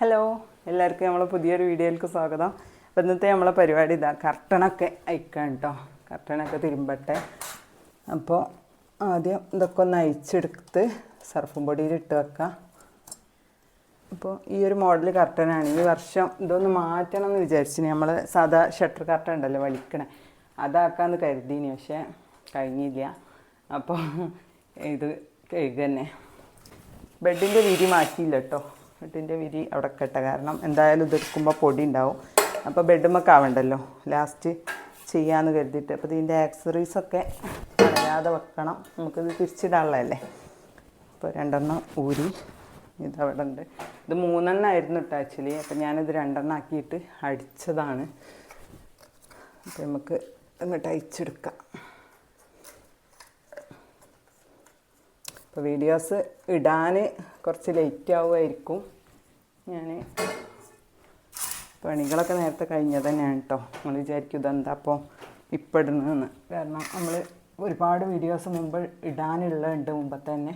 Hello എല്ലാവർക്കും നമ്മളെ പുതിയൊരു വീഡിയോയിലേക്ക് സ്വാഗതം. അപ്പോൾ ഇന്നത്തെ നമ്മളെ പരിപാടി ഇതാ കർട്ടണൊക്കെ അയക്കാം കേട്ടോ കർട്ടണൊക്കെ തിരുമ്പട്ടെ. അപ്പോൾ ആദ്യം ഇതൊക്കെ ഒന്ന് അയച്ചെടുത്ത് സർഫും പൊടിയിൽ ഇട്ട് വെക്കാം. അപ്പോൾ ഈ ഒരു മോഡൽ കർട്ടനാണ്. ഈ വർഷം ഇതൊന്ന് മാറ്റണം എന്ന് വിചാരിച്ചിന്. നമ്മൾ സാധാ ഷട്ടർ കർട്ടൺ ഉണ്ടല്ലോ വലിക്കണേ. അതാക്കാന്ന് കരുതീനി പക്ഷേ കഴിഞ്ഞില്ല. അപ്പോൾ ഇത് കഴുകന്നെ. ബെഡിന്റെ രീതി മാറ്റിയില്ല കേട്ടോ ബെഡിന്റെ വിരി അവിടെ കെട്ട. കാരണം എന്തായാലും ഇത് എടുക്കുമ്പോൾ പൊടി ഉണ്ടാവും. അപ്പോൾ ബെഡുമൊക്കെ ആവണ്ടല്ലോ. ലാസ്റ്റ് ചെയ്യാമെന്ന് കരുതിയിട്ട്. അപ്പോൾ ഇതിന്റെ ആക്സറീസൊക്കെ കളയാതെ വെക്കണം. നമുക്കിത് തിരിച്ചിടാനുള്ളതല്ലേ? അപ്പോൾ രണ്ടെണ്ണം ഊരി ഇതവിടെ ഉണ്ട്. ഇത് മൂന്നെണ്ണം ആയിരുന്നു കേട്ടോ ആക്ച്വലി അപ്പോൾ ഞാനിത് രണ്ടെണ്ണം ആക്കിയിട്ട് അടിച്ചതാണ്. അപ്പോൾ നമുക്ക് ഇങ്ങോട്ട് അയച്ചെടുക്കാം. അപ്പോൾ വീഡിയോസ് ഇടാൻ കുറച്ച് ലേറ്റ് ആവുമായിരിക്കും. ഞാൻ പണികളൊക്കെ നേരത്തെ കഴിഞ്ഞത് തന്നെയാണ് കേട്ടോ നമ്മൾ വിചാരിക്കും ഇതെന്താ അപ്പോൾ ഇപ്പം ഇടുന്നതെന്ന് കാരണം നമ്മൾ ഒരുപാട് വീഡിയോസ് മുമ്പ് ഇടാനുള്ളതുണ്ട് മുമ്പ് തന്നെ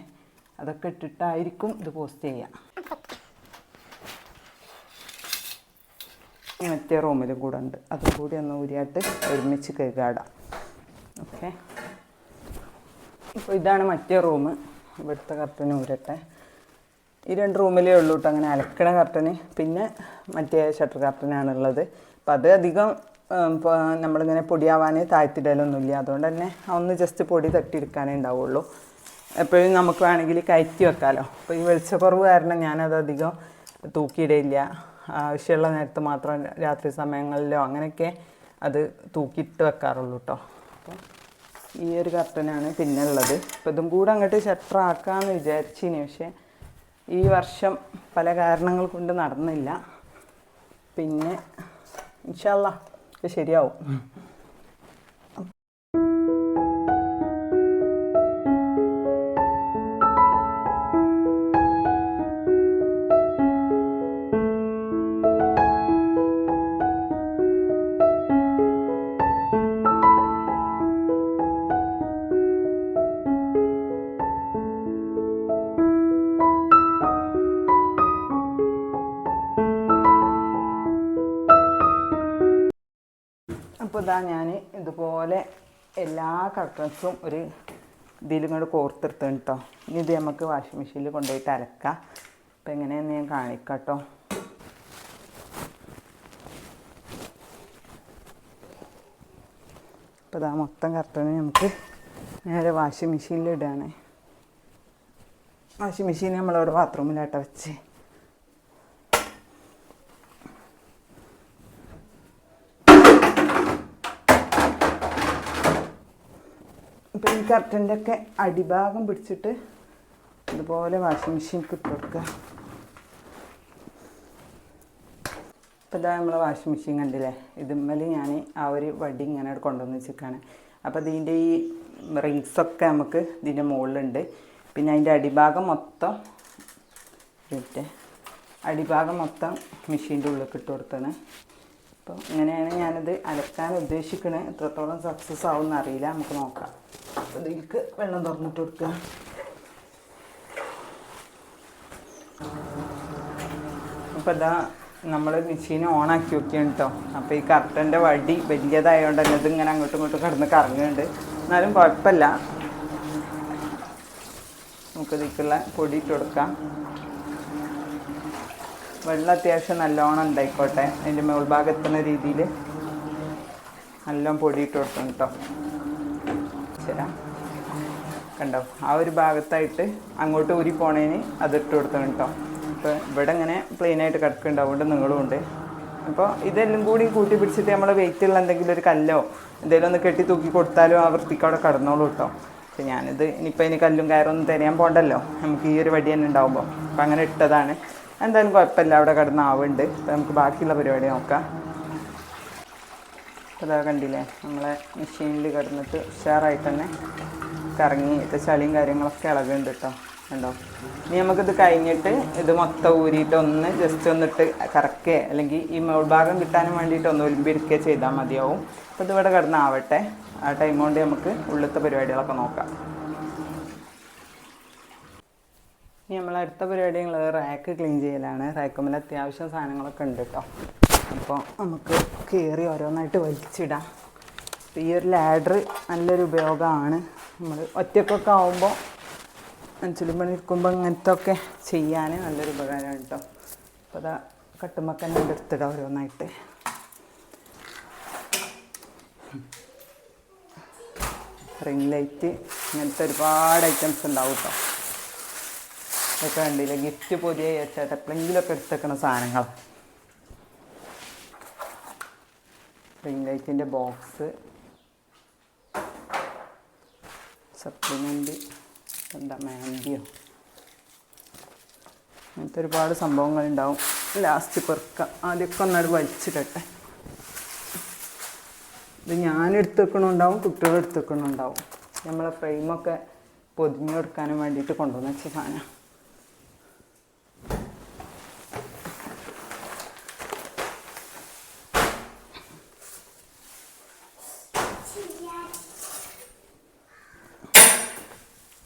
അതൊക്കെ ഇട്ടിട്ടായിരിക്കും ഇത് പോസ്റ്റ് ചെയ്യുക മറ്റേ റൂമിലും കൂടെ ഉണ്ട്. അതും കൂടി ഒന്ന് ഊരിയായിട്ട് ഒരുമിച്ച് കഴുകാടാം. ഓക്കെ ഇപ്പോൾ ഇതാണ് മറ്റേ റൂം ഇവിടുത്തെ കർട്ടന് ഊരട്ടെ. ഈ രണ്ട് റൂമിലേ ഉള്ളൂ കേട്ടോ അങ്ങനെ അലക്കണ കർട്ടന് പിന്നെ മറ്റേ ഷട്ടർ കർട്ടനാണുള്ളത് അപ്പോൾ അത് അധികം നമ്മളിങ്ങനെ പൊടിയാവാനേ താഴ്ത്തിടലൊന്നുമില്ല. അതുകൊണ്ട് തന്നെ ഒന്ന് ജസ്റ്റ് പൊടി തട്ടിയെടുക്കാനേ ഉണ്ടാവുള്ളൂ. എപ്പോഴും നമുക്ക് വേണമെങ്കിൽ കയറ്റി വെക്കാമല്ലോ അപ്പോൾ ഈ വെളിച്ചക്കുറവ് കാരണം ഞാനത് അധികം തൂക്കിയിടയില്ല. ആവശ്യമുള്ള നേരത്ത് മാത്രം രാത്രി സമയങ്ങളിലോ അങ്ങനെയൊക്കെ അത് തൂക്കിയിട്ട് വെക്കാറുള്ളൂ കേട്ടോ അപ്പോൾ ഈ ഒരു കർട്ടനാണ് പിന്നെ ഉള്ളത് അപ്പോൾ ഇതും കൂടെ അങ്ങോട്ട് ഷട്ടർ ആക്കാമെന്ന് വിചാരിച്ചിനി. പക്ഷേ ഈ വർഷം പല കാരണങ്ങൾ കൊണ്ട് നടന്നില്ല. പിന്നെ ഇൻഷല്ല ശരിയാവും. ഇതാ ഞാൻ ഇതുപോലെ എല്ലാ കർട്ടൻസും ഒരു ഇതിലും കൂടെ കോർത്തെടുത്തു കേട്ടോ ഇനി ഇത് നമുക്ക് വാഷിംഗ് മെഷീനിൽ കൊണ്ടുപോയിട്ട് അലക്കാം. അപ്പം എങ്ങനെയാണെന്ന് ഞാൻ കാണിക്കാം കേട്ടോ അപ്പോൾ ഇതാ മൊത്തം കർട്ടന് നമുക്ക് നേരെ വാഷിംഗ് മെഷീനിൽ ഇടുകയാണ് വാഷിംഗ് മെഷീൻ നമ്മളവിടെ ബാത്റൂമിലാട്ടോ വെച്ച്. ഇപ്പം ഈ കർട്ടന്റെ ഒക്കെ അടിഭാഗം പിടിച്ചിട്ട് ഇതുപോലെ വാഷിംഗ് മെഷീനിൽ ഇട്ട് കൊടുക്കുക ഇതാ നമ്മളെ വാഷിംഗ് മെഷീൻ കണ്ടില്ലേ? ഇതുമ്മൽ ഞാൻ ആ ഒരു വടി ഇങ്ങനെ കൊണ്ടുവന്ന് വെച്ചിരിക്കുകയാണ് അപ്പോൾ ഇതിന്റെ ഈ റിങ്സൊക്കെ നമുക്ക് ഇതിന്റെ മുകളിലുണ്ട്. പിന്നെ അതിന്റെ അടിഭാഗം മൊത്തം ഇട്ട് അടിഭാഗം മൊത്തം മെഷീന്റെ ഉള്ളിൽ ഇട്ട് കൊടുത്തത് അപ്പോൾ ഇങ്ങനെയാണ് ഞാനിത് അലക്കാൻ ഉദ്ദേശിക്കുന്നത് എത്രത്തോളം സക്സസ് ആവും അറിയില്ല. നമുക്ക് നോക്കാം. അപ്പോൾ ഇതിലേക്ക് വെള്ളം തുറന്നിട്ട് കൊടുക്കുക അപ്പോൾ ഇതാ നമ്മൾ മെഷീൻ ഓണാക്കി നോക്കിയാണ് കേട്ടോ അപ്പോൾ ഈ കർട്ടന്റെ വടി വലിയതായതുകൊണ്ട് തന്നെ ഇതിങ്ങനെ അങ്ങോട്ടും ഇങ്ങോട്ടും കിടന്ന് കറങ്ങുന്നുണ്ട്. എന്നാലും കുഴപ്പമില്ല. നമുക്ക് ഇതിലേക്കുള്ള പൊടി ഇട്ട് കൊടുക്കാം. വെള്ളം അത്യാവശ്യം നല്ലോണം ഉണ്ടായിക്കോട്ടെ. അതിന്റെ മുകൾ ഭാഗം എത്തുന്ന രീതിയിൽ നല്ലോണം പൊടിയിട്ട് കൊടുക്കണം കേട്ടോ ശരാ കണ്ടോ? ആ ഒരു ഭാഗത്തായിട്ട് അങ്ങോട്ട് ഊരി പോണേന് അതിട്ട് കൊടുക്കണം കേട്ടോ അപ്പോൾ ഇവിടെ ഇങ്ങനെ പ്ലെയിനായിട്ട് കിടക്കുന്നുണ്ട്. അതുകൊണ്ട് ഉണ്ട്. അപ്പോൾ ഇതെല്ലാം കൂടി കൂട്ടി പിടിച്ചിട്ട് നമ്മളെ വെയിറ്റുള്ള എന്തെങ്കിലും ഒരു കല്ലോ എന്തെങ്കിലും ഒന്ന് കെട്ടി തൂക്കി കൊടുത്താലും ആ വൃത്തിക്ക് അവിടെ കടന്നോളൂ കേട്ടോ പക്ഷെ ഞാനിത് ഇനിയിപ്പോൾ ഇനി കല്ലും കയറൊന്നും തിരയാൻ പോകണ്ടല്ലോ നമുക്ക് ഈ ഒരു വടി തന്നെ ഉണ്ടാവുമ്പോൾ അപ്പോൾ അങ്ങനെ ഇട്ടതാണ്. എന്തായാലും കുഴപ്പമില്ല. അവിടെ കിടന്ന് ആവുന്നുണ്ട്. അപ്പോൾ നമുക്ക് ബാക്കിയുള്ള പരിപാടി നോക്കാം. അതാ കണ്ടില്ലേ? നമ്മളെ മെഷീനിൽ കിടന്നിട്ട് ഉഷാറായിട്ട് തന്നെ കറങ്ങി ഇത് ചളിയും കാര്യങ്ങളൊക്കെ ഇളകുന്നുണ്ട് കേട്ടോ കണ്ടോ? ഇനി നമുക്കിത് കഴിഞ്ഞിട്ട് ഇത് മൊത്തം ഊരിയിട്ട് ഒന്ന് ജസ്റ്റ് ഒന്നിട്ട് കറക്കുക അല്ലെങ്കിൽ ഈ മോൾ ഭാഗം കിട്ടാനും വേണ്ടിയിട്ട് ഒന്ന് ഒലിമ്പിരിക്കുക ചെയ്താൽ മതിയാവും. അപ്പോൾ ഇതിവിടെ കിടന്നാവട്ടെ. ആ ടൈം കൊണ്ട് നമുക്ക് ഉള്ളിലത്തെ പരിപാടികളൊക്കെ നോക്കാം. ഇനി നമ്മൾ അടുത്ത പരിപാടി ഞങ്ങൾ റാക്ക് ക്ലീൻ ചെയ്യലാണ്. റാക്കുമ്പോൾ അത്യാവശ്യം സാധനങ്ങളൊക്കെ ഉണ്ട് കേട്ടോ അപ്പോൾ നമുക്ക് കയറി ഓരോന്നായിട്ട് വലിച്ചിടാം. ഈ ഒരു ലാഡർ നല്ലൊരു ഉപയോഗമാണ്. നമ്മൾ ഒറ്റക്കൊക്കെ ആവുമ്പോൾ ചുലുമ്പണി പണി എടുക്കുമ്പോൾ ഇങ്ങനത്തെ ഒക്കെ ചെയ്യാൻ നല്ലൊരു ഉപകാരമാണ് കേട്ടോ. അപ്പോൾ അതാ കട്ടുമ്പൊക്കെ തന്നെ എടുത്തിടാം ഓരോന്നായിട്ട്. റിംഗ് ലൈറ്റ് ഇങ്ങനത്തെ ഒരുപാട് ഐറ്റംസ് ഉണ്ടാവും കേട്ടോ. ഇതൊക്കെ കണ്ടില്ല? ഗിഫ്റ്റ് പൊതിയായി ചേട്ടാ എപ്പോഴെങ്കിലുമൊക്കെ എടുത്തേക്കണ സാധനങ്ങൾ റിംഗ് ലൈറ്റിന്റെ ബോക്സ് സപ്ലിമെന്റ് എന്താ മാൻഡിയോ അങ്ങനത്തെ ഒരുപാട് സംഭവങ്ങളുണ്ടാവും ലാസ്റ്റ് പെറുക്ക. ആദ്യമൊക്കെ ഒന്നാട് വലിച്ചിടട്ടെ. ഇത് ഞാൻ എടുത്ത് വെക്കണുണ്ടാവും കുട്ടികൾ എടുത്തുവെക്കണുണ്ടാവും നമ്മളെ ഫ്രെയിമൊക്കെ പൊതിഞ്ഞു കൊടുക്കാനും വേണ്ടിയിട്ട് കൊണ്ടുവന്ന സാധനം.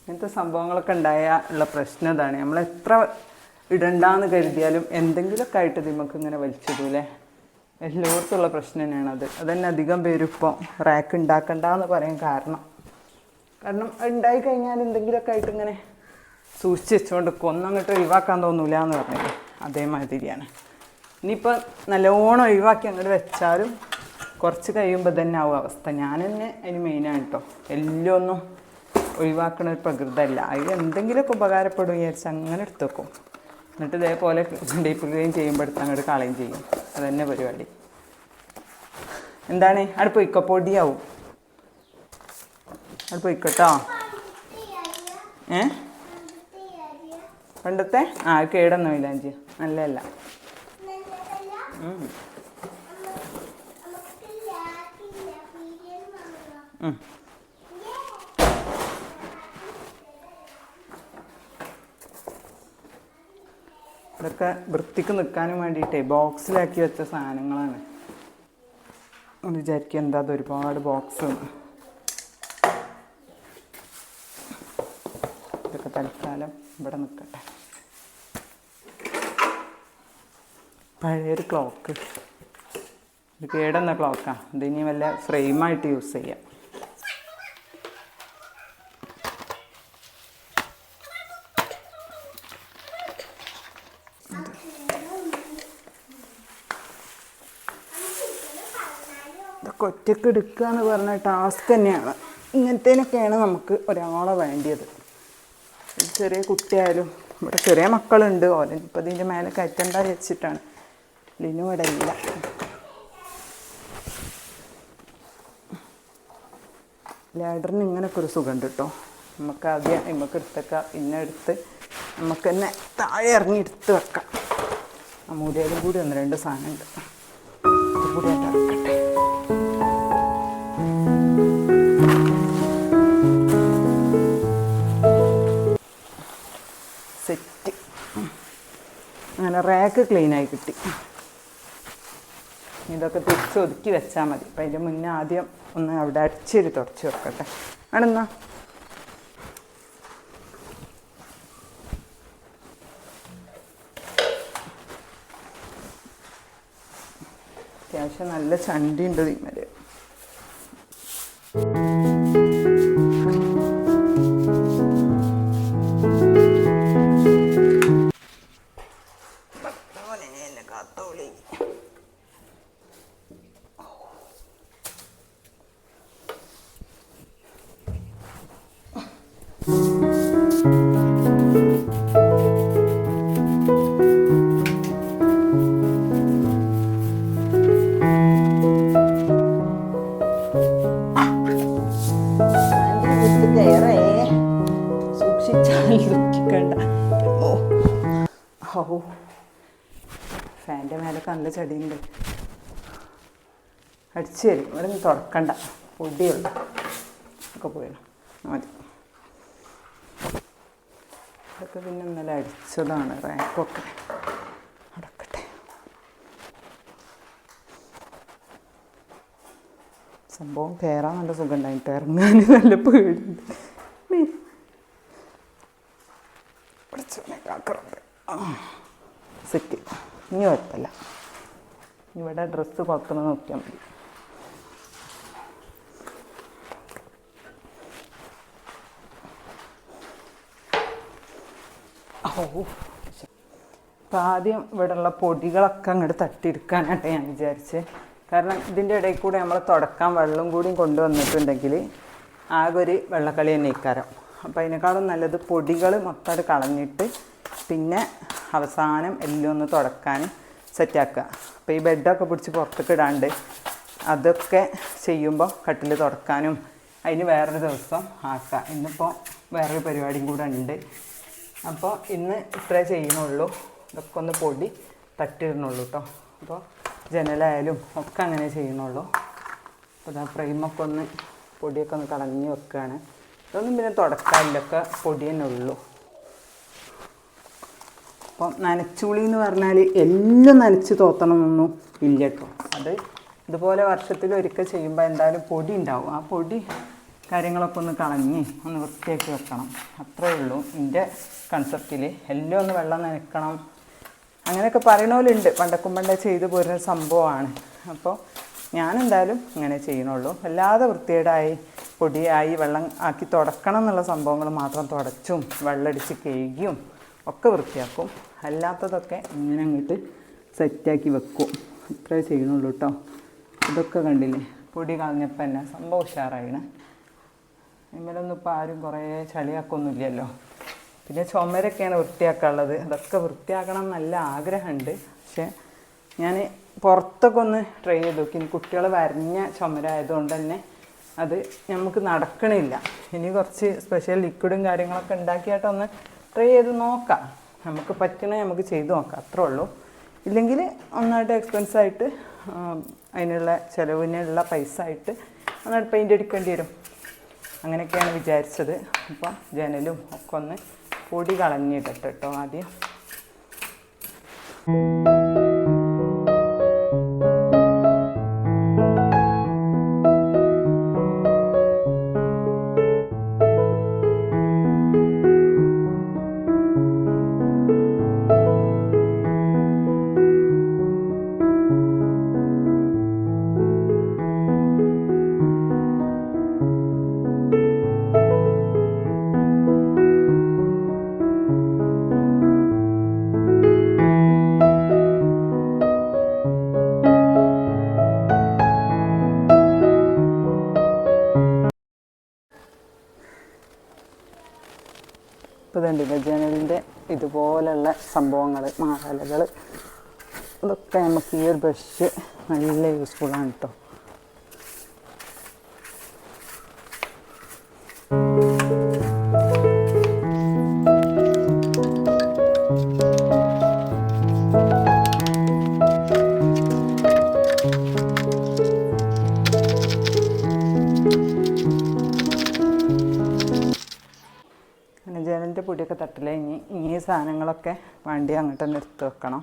ഇങ്ങനത്തെ സംഭവങ്ങളൊക്കെ ഉണ്ടായ ഉള്ള പ്രശ്നം ഇതാണ്. നമ്മൾ എത്ര ഇടണ്ടെന്ന് കരുതിയാലും എന്തെങ്കിലുമൊക്കെ ആയിട്ട് നമുക്ക് ഇങ്ങനെ വലിച്ചിടൂലേ? എല്ലായിടത്തുള്ള പ്രശ്നം തന്നെയാണ് അത്. അതന്നെ അധികം പേരും ഇപ്പോൾ റാക്ക് ഉണ്ടാക്കണ്ടെന്ന് പറയാൻ കാരണം. കാരണം ഉണ്ടായി കഴിഞ്ഞാൽ എന്തെങ്കിലുമൊക്കെ ആയിട്ട് ഇങ്ങനെ സൂക്ഷിച്ച് വെച്ചുകൊണ്ട് കൊന്നങ്ങോട്ട് ഒഴിവാക്കാൻ തോന്നൂല എന്ന് പറഞ്ഞത് അതേമാതിരിയാണ്. ഇനിയിപ്പോൾ നല്ലോണം ഒഴിവാക്കി അങ്ങോട്ട് വെച്ചാലും കുറച്ച് കഴിയുമ്പോൾ തന്നെ ആവും അവസ്ഥ. ഞാൻ തന്നെ അതിന് മെയിനാണ് കേട്ടോ എല്ലാം ഒന്നും ഒഴിവാക്കണ ഒരു പ്രകൃതമല്ല അതിൽ എന്തെങ്കിലുമൊക്കെ ഉപകാരപ്പെടും വിചാരിച്ച് അങ്ങനെ എടുത്ത് വെക്കും എന്നിട്ട് ഇതേപോലെ ഡീപ്പ് ക്ലീൻ ചെയ്യുമ്പോൾ അങ്ങോട്ട് കളയും ചെയ്യും. അതന്നെ പരിപാടി. എന്താണ്? അവിടെ പൊയ്ക്കോ പൊടിയാവും. അവിടെ പൊയ്ക്കോട്ടോ ഏ? പണ്ടത്തെ? ആ കേടൊന്നും ഇല്ല അഞ്ചി നല്ലതല്ല ഉം. ഇതൊക്കെ വൃത്തിക്ക് നിൽക്കാനും വേണ്ടിയിട്ടേ ബോക്സിലാക്കി വെച്ച സാധനങ്ങളാണ്. വിചാരിക്കുക എന്താ അത് ഒരുപാട് ബോക്സ് ഇതൊക്കെ തൽക്കാലം ഇവിടെ നിൽക്കട്ടെ. പഴയൊരു ക്ലോക്ക്. ഇത് കേടുന്ന ക്ലോക്കാണ് ഇനി വല്ല ഫ്രെയിമായിട്ട് യൂസ് ചെയ്യാം. ഒറ്റയ്ക്ക് എടുക്കുക എന്ന് പറഞ്ഞ ടാസ്ക് തന്നെയാണ്. ഇങ്ങനത്തേനൊക്കെയാണ് നമുക്ക് ഒരാളെ വേണ്ടിയത്. ചെറിയ കുട്ടിയായാലും ഇവിടെ ചെറിയ മക്കളുണ്ട്. ഓല ഇപ്പം ഇതിന്റെ മേലെ കയറ്റണ്ട വെച്ചിട്ടാണ് ലിനു ഇവിടെ ഇല്ല. ലാഡറിന് ഇങ്ങനൊക്കെ ഒരു സുഖമുണ്ട് കേട്ടോ നമുക്ക് ആദ്യം നമുക്ക് എടുത്തേക്കാം പിന്നെ എടുത്ത് നമുക്ക് തന്നെ താഴെ ഇറങ്ങി എടുത്ത് വെക്കാം. ആ മൂലയിലും കൂടി ഒന്ന് രണ്ട് സാധനമുണ്ട്. കൂടി ആയിട്ട് അങ്ങനെ റാക്ക് ക്ലീനായി കിട്ടി. ഇതൊക്കെ തിരിച്ച് ഒതുക്കി വെച്ചാൽ മതി. അപ്പം അതിന്റെ മുന്നേ ആദ്യം ഒന്ന് അവിടെ അടിച്ചൊരു തുടച്ച് വെക്കട്ടെ. ആണെന്നാ? അത്യാവശ്യം നല്ല ചണ്ടി ഉണ്ട് തീമൽ വരും. തരും ഇവിടെ നിന്ന് തുറക്കണ്ട. പൊടിയുള്ള. ഒക്കെ പോയിടണം മതി. ഇതൊക്കെ പിന്നെ ഇന്നലെ അടിച്ചതാണ് റാക്കൊക്കെ. അടക്കട്ടെ സംഭവം കയറാൻ നല്ല സുഖം ഉണ്ടായിട്ട് ഇറങ്ങാൻ നല്ല പേടിയുണ്ട്. ഇനി കുഴപ്പമില്ല. ഇവിടെ ഡ്രസ്സ് കുഴപ്പമെന്ന് നോക്കിയാൽ മതി. അപ്പം ആദ്യം ഇവിടെയുള്ള പൊടികളൊക്കെ അങ്ങോട്ട് തട്ടിയെടുക്കാനായിട്ട് ഞാൻ വിചാരിച്ചത് കാരണം ഇതിന്റെ ഇടയിൽ കൂടെ നമ്മൾ തുടക്കാൻ വെള്ളം കൂടിയും കൊണ്ടുവന്നിട്ടുണ്ടെങ്കിൽ ആകെ ഒരു വെള്ളക്കളി തന്നെ ഇക്കാരം അപ്പോൾ അതിനേക്കാളും നല്ലത് പൊടികൾ മൊത്തമായിട്ട് കളഞ്ഞിട്ട് പിന്നെ അവസാനം എല്ലാം ഒന്ന് തുടക്കാൻ സെറ്റാക്കുക അപ്പോൾ ഈ ബെഡൊക്കെ പിടിച്ച് പുറത്തേക്ക് ഇടാണ്ട് അതൊക്കെ ചെയ്യുമ്പോൾ കട്ടിൽ തുടക്കാനും അതിന് വേറൊരു ദിവസം ആക്കാം. ഇന്നിപ്പോൾ വേറൊരു പരിപാടിയും കൂടെ ഉണ്ട്. അപ്പോൾ ഇന്ന് ഇത്രേ ചെയ്യുന്നുള്ളൂ. ഇതൊക്കെ ഒന്ന് പൊടി തട്ടിടുന്നുള്ളൂ കേട്ടോ അപ്പോൾ ജനലായാലും ഒക്കെ അങ്ങനെ ചെയ്യുന്നുള്ളൂ. അപ്പോൾ ഇതാ ഫ്രെയിമൊക്കെ ഒന്ന് പൊടിയൊക്കെ ഒന്ന് കളഞ്ഞ് വെക്കുകയാണ് ഇതൊന്നും പിന്നെ തുടക്കാനില്ലൊക്കെ പൊടി തന്നെ ഉള്ളൂ. അപ്പം നനച്ചുളി എന്ന് പറഞ്ഞാൽ എല്ലാം നനച്ച് തോത്തണമെന്നൊന്നും ഇല്ല കേട്ടോ അത് ഇതുപോലെ വർഷത്തിൽ ഒരിക്കൽ ചെയ്യുമ്പോൾ എന്തായാലും പൊടി ഉണ്ടാവും. ആ പൊടി കാര്യങ്ങളൊക്കെ ഒന്ന് കളഞ്ഞ് ഒന്ന് വൃത്തിയാക്കി വെക്കണം. അത്രേ ഉള്ളൂ. എന്റെ കൺസെപ്റ്റിൽ എല്ലാം ഒന്ന് വെള്ളം നനക്കണം. അങ്ങനെയൊക്കെ പറയണോലുണ്ട്. പണ്ടക്കും പണ്ടേ ചെയ്തു പോരുന്ന സംഭവമാണ്. അപ്പോൾ ഞാനെന്തായാലും ഇങ്ങനെ ചെയ്യണുള്ളൂ അല്ലാതെ വൃത്തികേടായി പൊടിയായി വെള്ളം ആക്കി തുടക്കണം എന്നുള്ള സംഭവങ്ങൾ മാത്രം തുടച്ചും വെള്ളമടിച്ച് കഴുകിയും ഒക്കെ വൃത്തിയാക്കും. അല്ലാത്തതൊക്കെ ഇങ്ങനെ അങ്ങോട്ട് സെറ്റാക്കി വെക്കും. ഇത്രേ ചെയ്യണുള്ളൂ കേട്ടോ ഇതൊക്കെ കണ്ടില്ലേ? പൊടി കളഞ്ഞപ്പോൾ തന്നെ സംഭവം ഉഷാറായിണ്. ഇമ്മലൊന്നും ഇപ്പോൾ ആരും കുറേ ചളിയാക്കൊന്നുമില്ലല്ലോ. പിന്നെ ചുമരൊക്കെയാണ് വൃത്തിയാക്കാനുള്ളത്. അതൊക്കെ വൃത്തിയാക്കണം നല്ല ആഗ്രഹമുണ്ട്. പക്ഷേ ഞാൻ പുറത്തൊക്കെ ഒന്ന് ട്രൈ ചെയ്ത് നോക്കി. കുട്ടികൾ വരഞ്ഞ ചുമരായതുകൊണ്ട് തന്നെ അത് നമുക്ക് നടക്കണില്ല. ഇനി കുറച്ച് സ്പെഷ്യൽ ലിക്വിഡും കാര്യങ്ങളൊക്കെ ഉണ്ടാക്കിയിട്ടൊന്ന് ട്രൈ ചെയ്ത് നോക്കാം. നമുക്ക് പറ്റണേ നമുക്ക് ചെയ്ത് നോക്കാം. അത്രേ ഉള്ളൂ. ഇല്ലെങ്കിൽ ഒന്നായിട്ട് എക്സ്പെൻസ് ആയിട്ട് ആ, അതിനുള്ള ചിലവിനുള്ള പൈസ ആയിട്ട് ഒന്നായിട്ട് പെയിന്റ് അടിക്കേണ്ടി വരും. അങ്ങനെയൊക്കെയാണ് വിചാരിച്ചത്. അപ്പം ജനലും ഒക്കെ ഒന്ന് പൊടി കളഞ്ഞിടട്ടോ ആദ്യം. ഇപ്പോൾ ഇതുപോലെയുള്ള സംഭവങ്ങൾ മാറലകൾ ഇതൊക്കെ നമുക്ക് ഈ ഒരു ബ്രഷ് നല്ല യൂസ്ഫുള്ളാണ് കേട്ടോ പൊടിയൊക്കെ തട്ടില്ല ഇനി ഇനി സാധനങ്ങളൊക്കെ വണ്ടി അങ്ങോട്ട് തന്നെ എടുത്ത് വെക്കണം.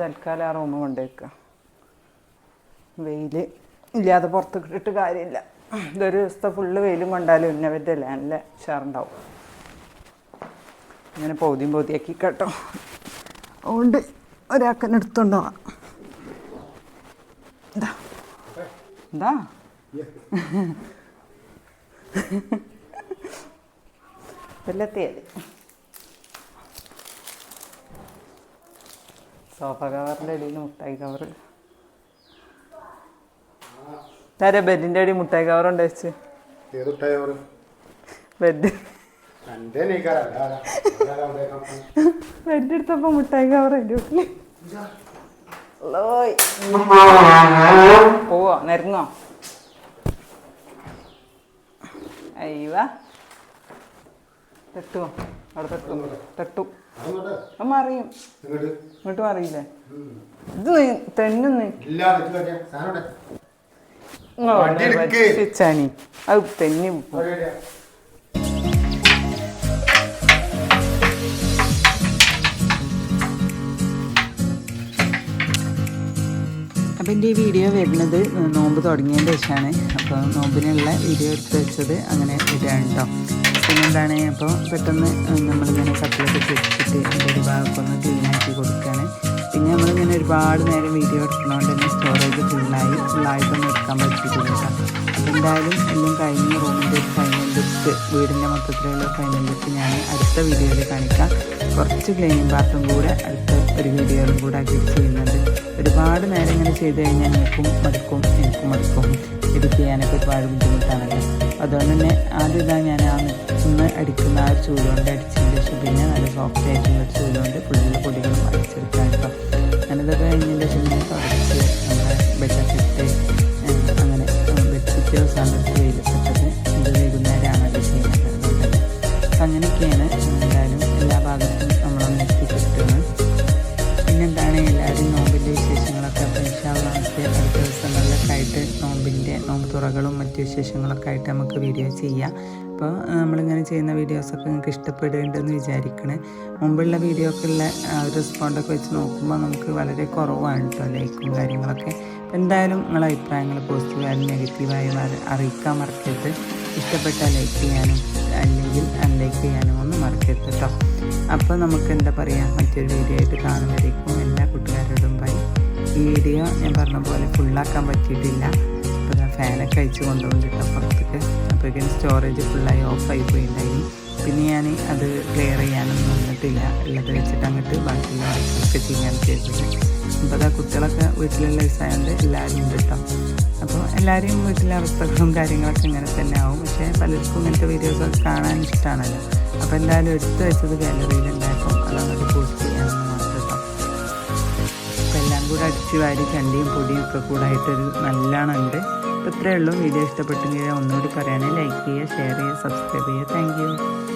തൽക്കാലം ആ റൂമ് കൊണ്ടുവയ്ക്കുക വെയിൽ ഇല്ലാതെ പുറത്ത് ഇട്ടിട്ട് കാര്യമില്ല. ഇതൊരു ദിവസത്തെ ഫുള്ള് വെയിലും കൊണ്ടാലും ഉന്നവന്റെ അല്ലേ നല്ല ഉഷാറുണ്ടാവും ഇങ്ങനെ പൗതിയും പൗതിയാക്കി കേട്ടോ അതുകൊണ്ട് ഒരാക്കന്നെ എടുത്തോണ്ടോ എന്താ? എന്താ? കൊല്ലത്തിയല്ലേ സോഫ കവറിന്റെ അടിയിൽ മുട്ടായി കവർ ആരാ ബെഡിന്റെ അടി മുട്ടായി കവർ ഉണ്ട് വെച്ച് ബെഡ്. ബെഡ് എടുത്തപ്പോൾ മുട്ടായി കവർ എന്റെ പോവോ നിരങ്ങോ? അയ്യോ തട്ടുവോ? അവിടെ തട്ടു തട്ടു. അമ്മ അറിയും. ഇങ്ങോട്ട്. ഇങ്ങോട്ടും അറിയില്ലേ? ഇത് അത് തെന്നി പോകും അപ്പം എന്റെ ഈ വീഡിയോ വരുന്നത് നോമ്പ് തുടങ്ങിയതിന്റെ ശേഷമാണ്. അപ്പോൾ നോമ്പിനുള്ള വീഡിയോ എടുത്ത് വെച്ചത് അങ്ങനെ ഇടാണ് കേട്ടോ. പിന്നെന്താണ് അപ്പോൾ പെട്ടെന്ന് നമ്മളിങ്ങനെ കട്ടിലൊക്കെ ചെടിച്ചിട്ട് ഒരു ഭാഗമൊക്കെ ക്ലീനാക്കി കൊടുക്കുകയാണ്. പിന്നെ നമ്മളിങ്ങനെ ഒരുപാട് നേരം വീഡിയോ എടുക്കുന്നതുകൊണ്ട് തന്നെ സ്റ്റോറേജ് ഫുള്ളായി ഫുള്ളായിട്ടൊന്നും എടുക്കാൻ പറ്റിയിട്ടില്ല അപ്പോൾ എന്തായാലും എല്ലാം കഴിഞ്ഞ് റൂമിന്റെ ഒരു ഫൈനൽ ലുക്ക് വീടിന്റെ മൊത്തത്തിലുള്ള ഫൈനൽ ലുക്ക് ഞാൻ അടുത്ത വീഡിയോയിൽ കാണിക്കാം. കുറച്ച് ക്ലീനിങ് പാർട്ടും കൂടെ അടുത്ത ഒരു വീഡിയോയിലും കൂടെ ആക്കി ചെയ്യുന്നുണ്ട്. ഒരുപാട് നേരം ഇങ്ങനെ ചെയ്ത് കഴിഞ്ഞാൽ എനിക്കും മടുക്കും എനിക്കും മടുക്കും. ഇത് ചെയ്യാനൊക്കെ ഒരുപാട് ബുദ്ധിമുട്ടാണല്ലോ. അതുകൊണ്ട് തന്നെ ആദ്യം ഇതാ ഞാൻ ആ ഒന്ന് അടിക്കുന്ന ആ ചൂലുകൊണ്ട് അടിച്ചതിന് ശേഷം പിന്നെ നല്ല സോഫ്റ്റ് ആയിട്ടുള്ള ചൂലുകൊണ്ട് ഫുള്ള് പൊടികളും അടിച്ചെടുക്കാൻ കേട്ടോ. ഞാനിതൊക്കെ വിശേഷങ്ങളൊക്കെ ആയിട്ട് നമുക്ക് വീഡിയോ ചെയ്യാം. അപ്പോൾ നമ്മളിങ്ങനെ ചെയ്യുന്ന വീഡിയോസൊക്കെ നിങ്ങൾക്ക് ഇഷ്ടപ്പെടുന്നുണ്ടെന്ന് വിചാരിക്കണേ. മുമ്പുള്ള വീഡിയോക്കുള്ള റെസ്പോണ്ടൊക്കെ വെച്ച് നോക്കുമ്പോൾ നമുക്ക് വളരെ കുറവാണ് കേട്ടോ ലൈക്കും കാര്യങ്ങളൊക്കെ. എന്തായാലും നിങ്ങളെ അഭിപ്രായങ്ങൾ പോസിറ്റീവായാലും നെഗറ്റീവായും അറി- അറിയിക്കാൻ മറക്കരുത്. ഇഷ്ടപ്പെട്ട ലൈക്ക് ചെയ്യാനും അല്ലെങ്കിൽ അൺലൈക്ക് ചെയ്യാനും ഒന്നും മറക്കരുത് കേട്ടോ അപ്പോൾ നമുക്ക് എന്താ പറയുക മറ്റൊരു വീഡിയോ ആയിട്ട് കാണുമ്പോഴേക്കും എല്ലാ കൂട്ടുകാരോടും പറയും ഈ വീഡിയോ ഞാൻ പറഞ്ഞ പോലെ ഫുള്ളാക്കാൻ പറ്റിയിട്ടില്ല. ഫാനൊക്കെ അയച്ചു കൊണ്ടുപോയിട്ടോ പുറത്തേക്ക്. അപ്പോഴേക്കും സ്റ്റോറേജ് ഫുള്ളായി ഓഫായി പോയിട്ടുണ്ടായി പിന്നെ ഞാൻ അത് ക്ലിയർ ചെയ്യാനൊന്നും നിന്നിട്ടില്ല ഉള്ളത് വെച്ചിട്ട് അങ്ങോട്ട് ബാക്കിയുള്ള വർക്കൊക്കെ ചെയ്യാൻ ചെയ്തത്. അപ്പോൾ അതാ കുട്ടികളൊക്കെ വീട്ടിലുള്ള ദിവസമായതുകൊണ്ട് എല്ലാവരും ഉണ്ട് കേട്ടോ അപ്പോൾ എല്ലാവരെയും വീട്ടിലെ അവസ്ഥകളും കാര്യങ്ങളൊക്കെ ഇങ്ങനെ തന്നെ ആവും. പക്ഷേ പലർക്കും ഇങ്ങനത്തെ വീഡിയോസൊക്കെ കാണാൻ ഇഷ്ടമാണല്ലോ അപ്പോൾ എന്തായാലും എടുത്തു വെച്ചത് ഗാലറിയിലുണ്ടായപ്പോൾ അതങ്ങോട്ട് പോസ്റ്റ് ചെയ്യാമെന്ന് മാത്രം കേട്ടോ അപ്പോൾ എല്ലാം കൂടെ അടിച്ചു വാരി ചണ്ടിയും പൊടിയും ഒക്കെ കൂടായിട്ടൊരു നല്ലോണം ഉണ്ട് ഇത്രയേ ഉള്ളൂ. വീഡിയോ ഇഷ്ടപ്പെട്ടെങ്കിൽ ഒന്നുകൂടി പറയാനേ ലൈക്ക് ചെയ്യുക ഷെയർ ചെയ്യുക സബ്സ്ക്രൈബ് ചെയ്യുക. താങ്ക്